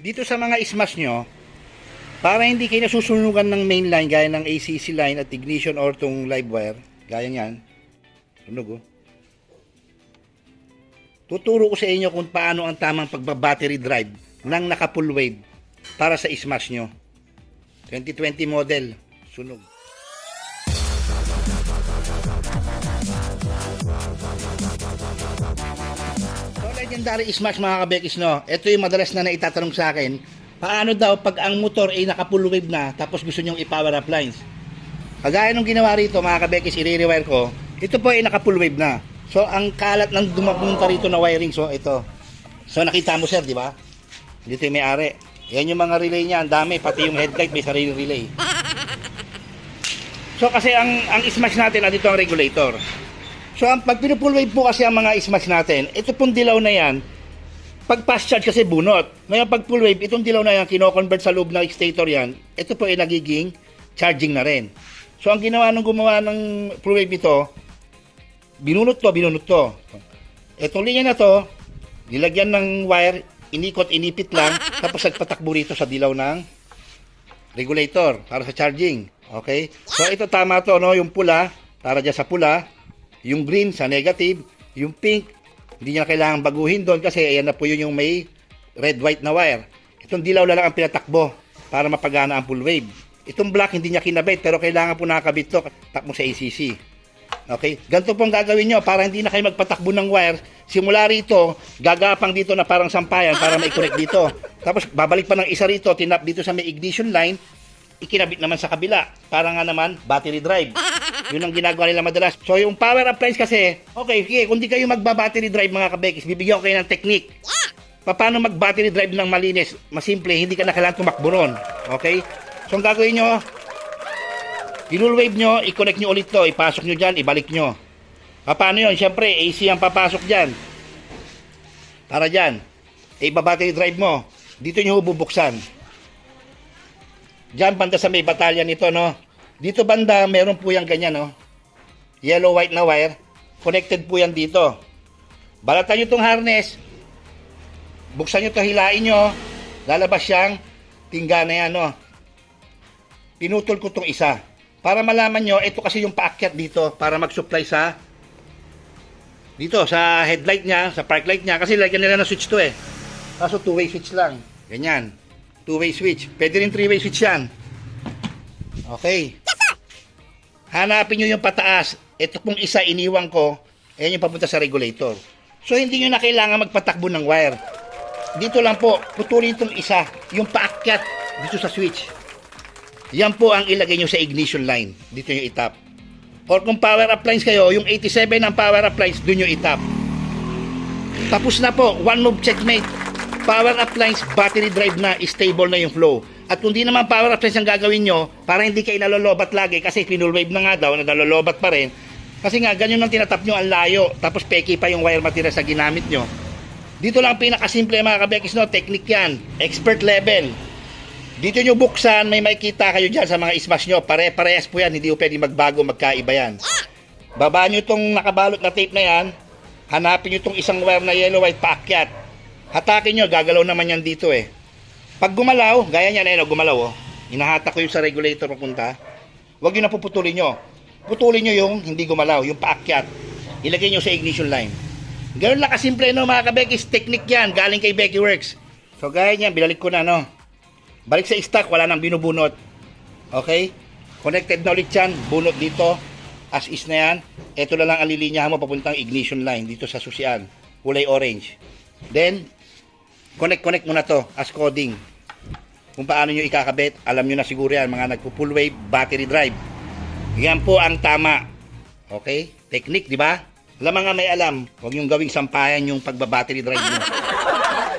dito sa mga smash nyo, para hindi kayo nasusunugan ng main line gaya ng ACC line at ignition or tong live wire, gaya niyan, tunog oh. Tuturo ko sa inyo kung paano ang tamang pagbabattery drive ng naka full wave para sa smash nyo. 2020 model, sunog. Legendary smash mga kabekis, no? Ito yung madalas na naitatanong sa akin. Paano daw pag ang motor ay naka full wave na tapos gusto nyong i-power up lines? Kagaya nung ginawa rito mga kabekis, i-rewire ko. Ito po ay naka full wave na. So, ang kalat ng dumapunta rito na wiring, so ito. So, nakita mo sir, di ba? Dito yung may-ari. Yan yung mga relay niya, ang dami. Pati yung headlight may sariling relay. So, kasi ang, ang smash natin, andito ang regulator. So, ang pag pinupull wave po kasi ang mga smash natin, ito pong dilaw na yan, pag fast charge kasi bunot. Ngayon pag full wave, itong dilaw na yan, kino-convert sa loob ng stator yan, ito po ay nagiging charging na rin. So, ang ginawa nung gumawa ng full wave ito, binunot to, binunot to. Itong linya na to, nilagyan ng wire, inikot, inipit lang, tapos nagpatakbo rito sa dilaw ng regulator para sa charging. Okay? So ito tama to, no? Yung pula, para dyan sa pula. Yung green sa negative. Yung pink, hindi niya kailangan baguhin doon kasi ayan na po yun yung may red-white na wire. Itong dilaw lang ang pinatakbo para mapagana ang full wave. Itong black hindi niya kinabit pero kailangan po nakakabit to takbo sa ACC. Okay? Ganito pong gagawin nyo para hindi na kayo magpatakbo ng wire. Simula rito, gagapang dito na parang sampayan para mai-connect dito. Tapos babalik pa ng isa rito, tinap dito sa may ignition line, ikinabit naman sa kabila. Para nga naman, battery drive. Yun ang ginagawa nila madalas. So yung power appliance kasi, okay, sige, kung di kayo magba-battery drive mga kabekis, bibigyan ko kayo ng technique. Paano mag-battery drive ng malinis? Masimple, hindi ka na kailangan tumakbo ron. Okay? So ang gagawin nyo, Fuel wave nyo, i-connect nyo ulit to, ipasok nyo dyan, ibalik nyo. Pa- Paano yun? Siyempre, AC ang papasok dyan. Para dyan. E, ibabattery drive mo. Dito nyo bubuksan. Dyan, banda sa may batalyan nito, no? Dito banda, meron po yung ganyan, no? Yellow, white na wire. Connected po yan dito. Balatan nyo itong harness. Buksan nyo to, hilain nyo. Lalabas siyang tingga na yan, no? Pinutol ko itong isa. Para malaman nyo, ito kasi yung paakyat dito para mag-supply sa dito sa headlight niya, sa park light niya kasi lagyan nila ng switch to eh. Kaso two-way switch lang. Ganyan. Two-way switch. Pwede rin three-way switch yan. Okay. Hanapin nyo yung pataas. Ito pong isa iniwan ko. Ayan yung papunta sa regulator. So hindi nyo na kailangan magpatakbo ng wire. Dito lang po, putulin itong isa. Yung paakyat dito sa switch. Yan po ang ilagay nyo sa ignition line. Dito nyo itap. Or kung power appliance kayo, yung 87 ang power appliance, doon nyo itap. Tapos na po, one move checkmate. Power appliance, battery drive na, stable na yung flow. At kung di naman power appliance ang gagawin nyo, para hindi kayo nalolobat lagi, kasi pinul wave na nga daw, na nalolobat pa rin. Kasi nga, ganyan ang tinatap nyo, ang layo. Tapos peki pa yung wire material sa ginamit nyo. Dito lang pinakasimple mga kabekis, no? Technique yan. Expert level. Dito nyo buksan, may makikita kayo dyan sa mga smash nyo. Pare-parehas po yan, hindi po pwede magbago, magkaiba yan. Baba nyo itong nakabalot na tape na yan. Hanapin nyo itong isang wire na yellow white paakyat. Hatakin nyo, gagalaw naman yan dito eh. Pag gumalaw, gaya niyan, ayun, oh, gumalaw oh. Inahatak ko yung sa regulator papunta. Huwag nyo na puputulin nyo. Putulin nyo yung hindi gumalaw, yung paakyat. Ilagay nyo sa ignition line. Ganun lang kasimple no mga kabekis, technique yan, galing kay Becky Works. So gaya niyan, binalik ko na no. Balik sa stock, wala nang binubunot. Okay? Connected na ulit yan. Bunot dito. As is na yan. Ito na lang ang lilinyahan mo papuntang ignition line dito sa susian. Kulay orange. Then, connect-connect mo na to as coding. Kung paano nyo ikakabit, alam nyo na siguro yan, mga nagpo-full wave battery drive. Yan po ang tama. Okay? Technique, di ba? Alam mga may alam, huwag yung gawing sampayan yung pagbabattery drive mo.